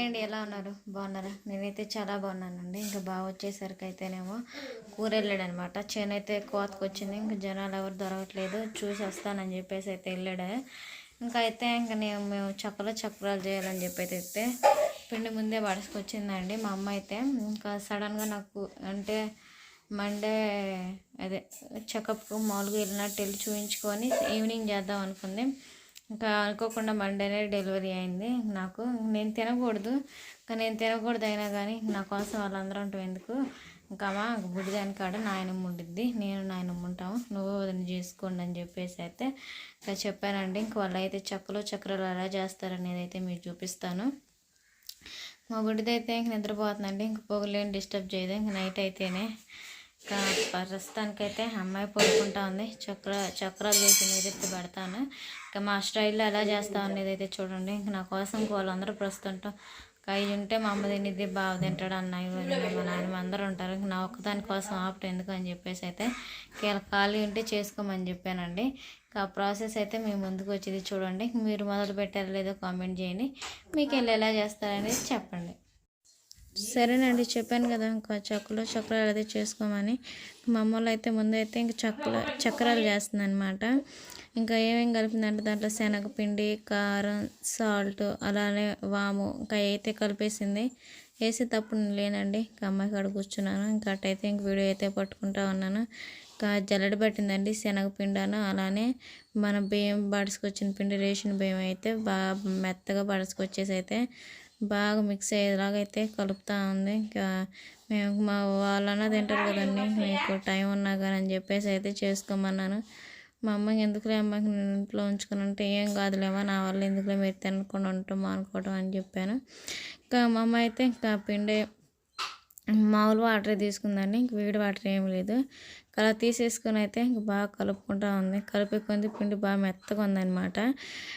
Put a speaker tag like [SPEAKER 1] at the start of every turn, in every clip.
[SPEAKER 1] And ఎలా ఉన్నారు? బాగున్నారా? నేనైతే చాలా బాగున్నానండి. ఇంకా బాగా వచ్చేసరికి అయితేనేమో కూర వెళ్ళాడు అనమాట చేను అయితే కోతకు వచ్చింది ఇంకా జనాలు ఎవరు దొరకట్లేదు. చూసి వస్తానని చెప్పేసి అయితే వెళ్ళాడు. ఇంకా అయితే ఇంకా నేను మేము చక్కలో చక్రాలు చేయాలని చెప్పి అయితే పిండి ముందే పడుచుకొచ్చిందండి మా అమ్మ అయితే. ఇంకా సడన్గా నాకు అంటే మండే అదే చెకప్కు మామూలుగా వెళ్ళినట్టు వెళ్ళి చూపించుకొని ఈవినింగ్ చేద్దాం అనుకుంది. ఇంకా అనుకోకుండా మండేనే డెలివరీ అయింది. నాకు నేను తినకూడదు. కానీ నేను తినకూడదు అయినా కానీ నా కోసం వాళ్ళందరూ ఉంటాం ఎందుకు? ఇంకా అమ్మ బుడిదాని కాడ నాయనమ్మ ఉండిద్ది. నేను నాయనమ్మ ఉంటాము. నువ్వు వదిన చేసుకోండి అని చెప్పేసి అయితే ఇంకా చెప్పానండి. ఇంక వాళ్ళు అయితే చక్కలు చక్రాలు ఎలా చేస్తారనేది అయితే మీకు చూపిస్తాను. మా గుడిదైతే ఇంక నిద్రపోతుందండి. ఇంక పొగలేని డిస్టర్బ్ చేయదు. ఇంక నైట్ అయితేనే ఇంకా ప్రస్తుతానికైతే అమ్మాయి పడుకుంటా ఉంది. చక్ర చక్రాలు చేసి నీరెత్తి పెడతాను. ఇంకా మా స్టైల్లో ఎలా చేస్తా అనేది అయితే చూడండి. ఇంక నా కోసం వాళ్ళందరూ ప్రస్తుతం కై ఉంటే మా అమ్మ తినేది బాగా తింటాడు అన్నయ్య మా నాన్నమ్మ అందరూ ఉంటారు. ఇంక నా ఒక్కదాని కోసం ఆపట ఎందుకు అని చెప్పేసి అయితే కీల ఖాళీ ఉంటే చేసుకోమని చెప్పానండి. ఇంకా ఆ ప్రాసెస్ అయితే మీ ముందుకు వచ్చేది చూడండి. మీరు మొదలు పెట్టారో లేదో కామెంట్ చేయండి. మీకు వెళ్ళి ఎలా చేస్తారనేది చెప్పండి. సరేనండి చెప్పాను కదా ఇంకా చక్కలు చక్రాలు అయితే చేసుకోమని. మా అమ్మలో అయితే ముందు అయితే ఇంకా చక్కల చక్రాలు చేస్తుంది అనమాట ఇంకా ఏమేం కలిపిందంటే దాంట్లో శనగపిండి కారం సాల్ట్ అలానే వాము ఇంకా అయితే కలిపేసింది వేసి తప్పుడు లేనండి ఇంకా అమ్మాయి కాడ కూర్చున్నాను. ఇంకా అట్టయితే ఇంక వీడియో అయితే పట్టుకుంటా ఉన్నాను. ఇంకా జల్లడి పట్టిందండి శనగపిండాను అలానే మన బియ్యం బడసుకొచ్చిన పిండి రేషన్ బియ్యం అయితే బాగా మెత్తగా బడుసుకొచ్చేసి అయితే బాగా మిక్స్ అయ్యేలాగా అయితే కలుపుతూ ఉంది. ఇంకా మేము మా వాళ్ళన్నా తింటారు కదండి. మీకు టైం ఉన్నా కానీ అని చెప్పేసి అయితే చేసుకోమన్నాను. మా అమ్మకి ఎందుకులే అమ్మకి నేను ఇంట్లో ఉంచుకుని ఉంటే ఏం కాదులేమో నా వల్ల ఎందుకులే మీరు తినకుండా ఉంటాం అనుకోవడం అని చెప్పాను. ఇంకా మా అమ్మ అయితే ఇంకా పిండి మామూలు వాటర్ తీసుకుందండి. ఇంక వేడి వాటర్ ఏం లేదు. అలా తీసేసుకుని అయితే ఇంక బాగా కలుపుకుంటా ఉంది. కలిపే కొంది పిండి బాగా మెత్తగా ఉందన్నమాట.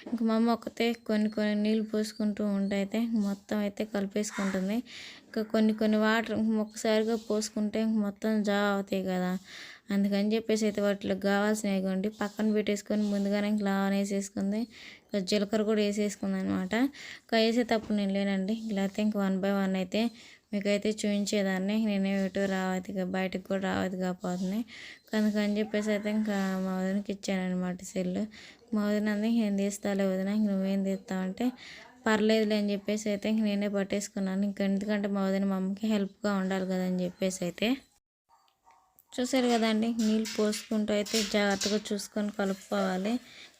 [SPEAKER 1] ఇంక మా అమ్మ ఒక్కతే కొన్ని కొన్ని నీళ్ళు పోసుకుంటూ ఉంటే అయితే మొత్తం అయితే కలిపేసుకుంటుంది. ఇంకా కొన్ని కొన్ని వాటర్ ఒక్కసారిగా పోసుకుంటే ఇంక మొత్తం జా అవుతాయి కదా. అందుకని చెప్పేసి అయితే వాటిలో కావాల్సినవి కొండి పక్కన పెట్టేసుకొని ముందుగానే ఇంకా వేసేసుకుంది. ఇంకా జీలకర్ర కూడా వేసేసుకుంది అనమాట ఇంకా వేసేటప్పుడు నేను లేనండి. లేకపోతే ఇంక వన్ బై వన్ అయితే మీకైతే చూపించేదాన్ని. నేనే ఇటు రావద్దు బయటకు కూడా రావద్దు కాకపోతుంది అందుకని చెప్పేసి అయితే ఇంకా మా వదినకి ఇచ్చానమాట సెల్లు. మా వదిన అంది నేను తీస్తాలే వదిన నువ్వేం తీస్తావంటే పర్లేదులే అని చెప్పేసి అయితే ఇంక నేనే పట్టేసుకున్నాను. ఇంక ఎందుకంటే మా వదిన మా అమ్మకి హెల్ప్గా ఉండాలి కదా అని చెప్పేసి అయితే. చూసారు కదండి నీళ్ళు పోసుకుంటూ అయితే జాగ్రత్తగా చూసుకొని కలుపుకోవాలి.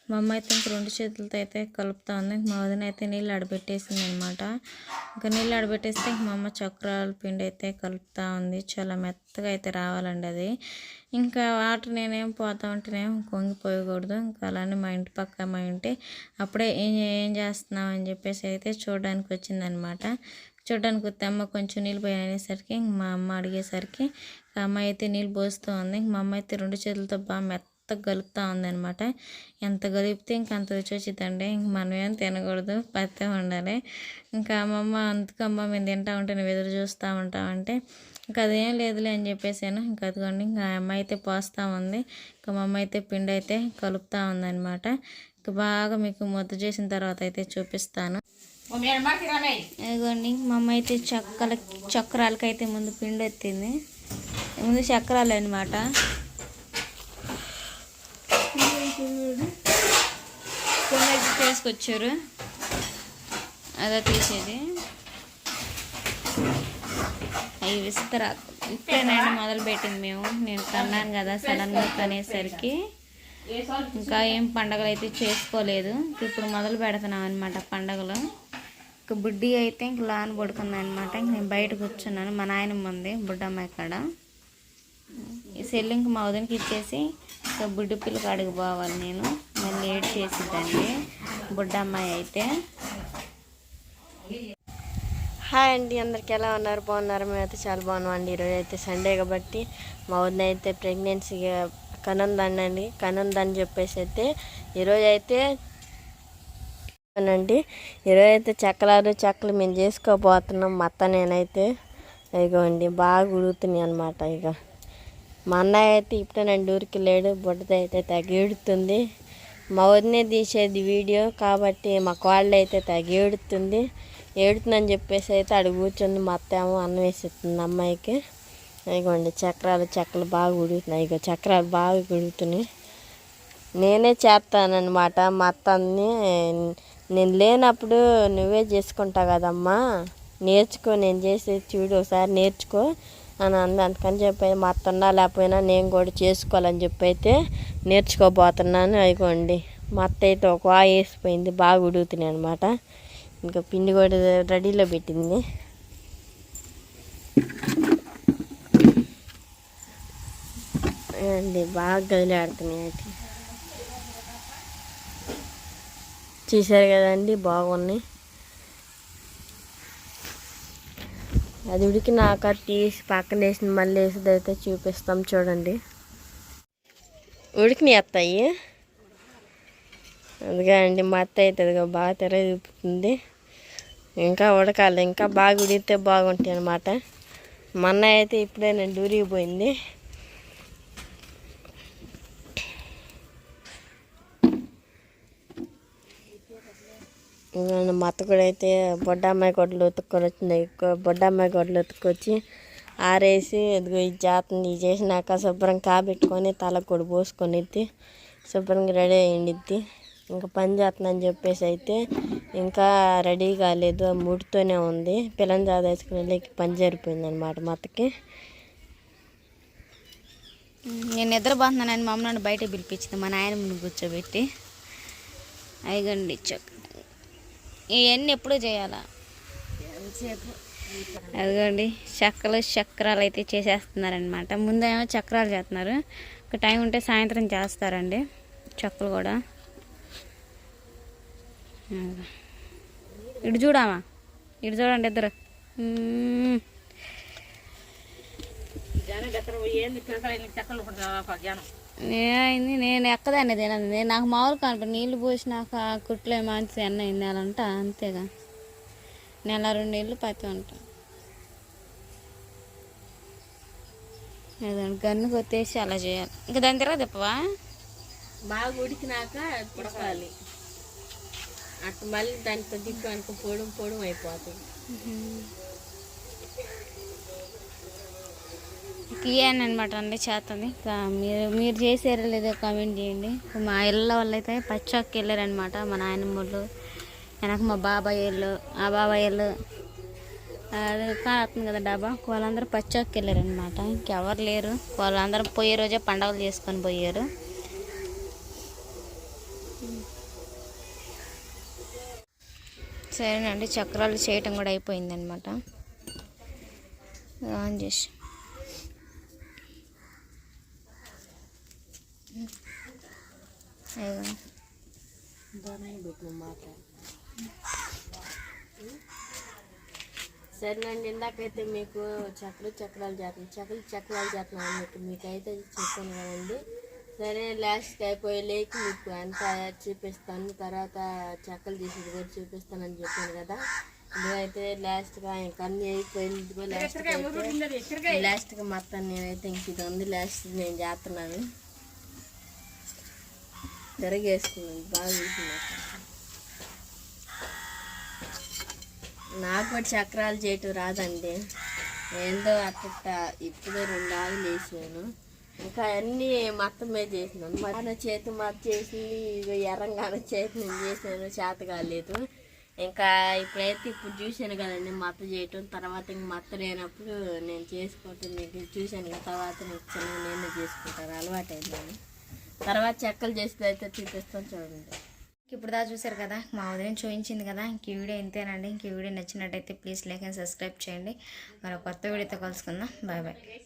[SPEAKER 1] మా అమ్మ అయితే ఇంక రెండు చేతులతో అయితే కలుపుతా ఉంది మా వదిన అయితే నీళ్ళు అడబెట్టేసింది అనమాట ఇంకా నీళ్ళు ఆడబెట్టేస్తే మా అమ్మ చక్రాల పిండి అయితే కలుపుతూ ఉంది చాలా మెత్తగా అయితే రావాలండి అది. ఇంకా వాటర్ నేనేం పోతా ఉంటేనేం కొంగిపోయకూడదు. ఇంకా అలానే మా ఇంటి పక్క మా ఇంటి అప్పుడే ఏం ఏం చేస్తున్నావు అని చెప్పేసి అయితే చూడడానికి వచ్చిందనమాట. చూడడానికి వస్తే అమ్మ కొంచెం నీళ్ళు పోయినేసరికి మా అమ్మ అడిగేసరికి అమ్మ అయితే నీళ్ళు పోస్తూ ఉంది మా అమ్మ అయితే రెండు చేతులతో బాగా మెత్త మెత్తగా కలుపుతూ ఉందనమాట ఎంత కలిపితే ఇంక అంత రుచి వచ్చిందండి ఇంక మనం ఏం తినకూడదు. పత్తే ఉండాలి ఇంకా అమ్మమ్మ అందుకమ్మ మేము తింటా ఉంటే నువ్వు ఎదురు చూస్తూ ఉంటామంటే ఇంకా అదేం లేదులే అని చెప్పేసాను. ఇంకా అదిగోండి ఇంకా అమ్మ అయితే పోస్తూ ఉంది. ఇంకా మా అమ్మ అయితే పిండి అయితే కలుపుతూ ఉందనమాట ఇంకా బాగా మీకు ముద్ద చేసిన తర్వాత అయితే చూపిస్తాను. ఇదిగోండి మా అమ్మ అయితే చక్కల చక్రాలకైతే ముందు పిండి ఎత్తింది. ముందు చక్రాలు అనమాట కొన్ని అయితే తీసుకొచ్చారు. అదే తీసేది. అవి విస్తరా ఇప్పుడేనండి మొదలు పెట్టింది మేము. నేను కన్నాను కదా సడన్గా కనేసరికి ఇంకా ఏం పండగలు అయితే చేసుకోలేదు. ఇప్పుడు మొదలు పెడుతున్నాం అనమాట పండగలు. ఇంక బుడ్డి అయితే ఇంక లాన్ పడుకుంది అనమాట ఇంక నేను బయట కూర్చున్నాను. మా నాయనమ్మ ఉంది బుడ్డమ్మాయి కాడ ఈ సెల్లింగ్ మా వదినకి ఇచ్చేసి ఇంకా బుడ్డి పిల్ల కాడికి పోవాలి నేను. మళ్ళీ లేట్ చేసిద్దండి. బుడ్డమ్మాయి అయితే.
[SPEAKER 2] హాయ్ అండి అందరికి ఎలా ఉన్నారు? బాగున్నారు? మేమైతే చాలా బాగున్నాం అండి ఈరోజు అయితే సండే కాబట్టి మా వదిన అయితే ప్రెగ్నెన్సీ కనుందండి కనుందని చెప్పేసి అయితే ఈరోజు అయితే అండి ఈరోజు అయితే చెక్కలారు చెక్కలు మేము చేసుకోబోతున్నాం. మత్త నేనైతే నేనైతే ఇగోండి బాగా ఉడుగుతున్నాయి అనమాట ఇక మా అన్నయ్య అయితే ఇప్పుడే నన్ను ఊరికి లేడు. బుడ్డది అయితే తగిడుతుంది మా వదినే తీసేది వీడియో కాబట్టి మా కోళ్ళు అయితే తగిడుతుంది ఏడుతుందని చెప్పేసి అయితే అక్కడ కూర్చుంది మా అత్తేమో అన్నం వేసేస్తుంది అమ్మాయికి. ఇగోండి చక్రాలు చెక్కలు బాగా ఉడుగుతున్నాయి ఇగో చక్రాలు బాగా ఉడుగుతున్నాయి నేనే చేస్తానన్నమాట మా అత్తని నేను లేనప్పుడు నువ్వే చేసుకుంటావు కదమ్మా. నేర్చుకో నేను చేసేది చూడు ఒకసారి నేర్చుకో. అని అంది. అందుకని చెప్పి మా అత్త ఉన్నా లేకపోయినా నేను కూడా చేసుకోవాలని చెప్పి అయితే నేర్చుకోబోతున్నాను. అయిపోండి మా అత్త అయితే ఒక వా వేసిపోయింది బాగా ఉడుగుతున్నాయి అనమాట ఇంకా పిండి కూడా రెడీలో పెట్టింది. అండి బాగా గదిలాడుతున్నాయి అయితే. చూసారు కదండి బాగున్నాయి. అది ఉడికినాక తీసి పక్కన వేసి మళ్ళీ వేసేది అయితే చూపిస్తాం చూడండి. ఉడికినాయి అత్తాయి అందుకే అండి మా అత్త అయితే బాగా తెర చూపుతుంది ఇంకా ఉడకాలి ఇంకా బాగా ఉడికితే బాగుంటాయి అనమాట మా అయితే ఇప్పుడే నేను ఊరిగిపోయింది మా అత్త కూడా అయితే బొడ్డమ్మాయి గొడ్డలు ఉతుక్కొని వచ్చింది. బొడ్డమ్మాయి గొడ్డలు ఉతుక్కొచ్చి ఆరేసి ఇదిగో ఈ జాతని ఇది చేసినాక శుభ్రం కాబెట్టుకొని తలకు కూడా పోసుకొని శుభ్రంగా రెడీ అయ్యిండిద్ది. ఇంకా పని చేస్తుందని చెప్పేసి అయితే ఇంకా రెడీ కాలేదు. ముడితోనే ఉంది. పిల్లని చదివేసుకుని వెళ్ళి పని జరిపోయింది అనమాట మా అత్తకి
[SPEAKER 1] నేను నిద్రపోతున్నానని మా అమ్మ నన్ను బయట పిలిపించింది. మా నాయన ముందు కూర్చోబెట్టి. అయిగండి చక్ ఇవన్నీ ఎప్పుడు చేయాలా? అదిగోండి చక్కలు చక్రాలు అయితే చేసేస్తున్నారనమాట ముందేమో చక్రాలు చేస్తున్నారు. ఒక టైం ఉంటే సాయంత్రం చేస్తారండి. చెక్కలు కూడా. ఇటు చూడమా? ఇటు చూడండి ఇద్దరు. చక్కలు నేనైంది నేను ఎక్కదాన్ని తినదు నేను నాకు మామూలు కనుక నీళ్ళు పోసినాక కుట్లో మంచి అన్న నెలంట అంతేగా. నెల రెండు నీళ్ళు పత్తి ఉంటా గన్ను కొట్టేసి అలా చేయాలి. ఇంకా దాని తర్వాత చెప్పవా?
[SPEAKER 2] బాగా ఉడికినాక తిప్పాలి అటు మళ్ళీ దాంతో తిప్పి అనుకో పొడం పొడం అయిపోతుంది.
[SPEAKER 1] ఇయన్ అనమాట అండి చేస్తుంది మీరు మీరు చేసారో లేదో కామెంట్ చేయండి. మా ఇళ్ళ వాళ్ళు అయితే పచ్చాకి వెళ్ళారనమాట మా నాయనమ్మ వాళ్ళు వెనక మా బాబాయ్ వాళ్ళు ఆ బాబాయ్ వాళ్ళు అది కానుతుంది కదా డాబా వాళ్ళందరూ పచ్చాకి వెళ్ళారనమాట ఇంకెవరు లేరు. వాళ్ళందరూ పోయే రోజే పండగలు చేసుకొని పోయారు. సరేనండి చక్రాలు చేయటం కూడా అయిపోయిందనమాట ఆన్ చేసి.
[SPEAKER 2] సరేనండి ఇందాకైతే మీకు చక్ర చక్రాలు చేస్తున్నాను. చక్ర చక్రాలు చేస్తున్నాను మీకు మీకైతే చెప్పాను కదండి. సరే లాస్ట్కి అయిపోయే లేకి మీకు అంతా చూపిస్తాను. తర్వాత చెక్కలు చేసేది కూడా చూపిస్తానని చెప్పాను కదా. ఇదైతే లాస్ట్గా ఇంకా అన్ని అయిపోయింది. లాస్ట్గా లాస్ట్గా మొత్తం నేనైతే ఇంక ఇది ఉంది. లాస్ట్ నేను చేస్తున్నాను. తిరగేసుకున్నాను బాగా నాకు కూడా చక్రాలు చేయటం రాదండి. ఏందో అట్ట ఇప్పుడు రెండు ఆవులు వేసాను. ఇంకా అన్నీ మొత్తం మీద చేసినాను. మన చేతి మొత్తం చేసింది ఇక ఎర్రంగాన చేతి నేను చేసాను చేత కాలేదు ఇంకా ఇప్పుడైతే ఇప్పుడు చూశాను కదండి మత్త చేయటం. తర్వాత ఇంక మత్త లేనప్పుడు నేను చేసుకోవటం మీకు చూశాను. కదా తర్వాత నేను చిన్నగా నేను చేసుకుంటాను. అలవాటు అయిందని తర్వాత చెక్కలు చేసేది అయితే చూపిస్తాను చూడండి.
[SPEAKER 1] ఇప్పుడు దా చూసారు కదా మా ఉదయం చూపించింది కదా ఇంక వీడియో ఇంతేనండి. ఇంక వీడియో నచ్చినట్టయితే ప్లీజ్ లైక్ అండ్ సబ్స్క్రైబ్ చేయండి. మరో కొత్త వీడియోతో కలుసుకుందాం. Bye bye.